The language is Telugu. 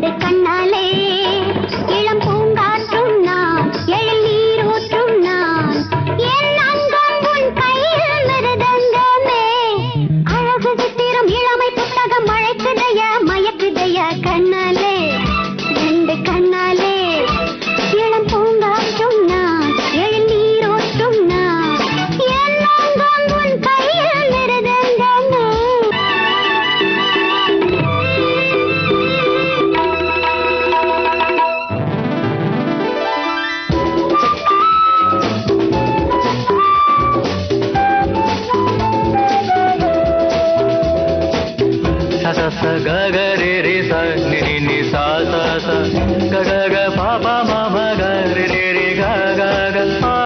donde están స గగ రే రే స నిరి ని సా స గగ గ పా పా మా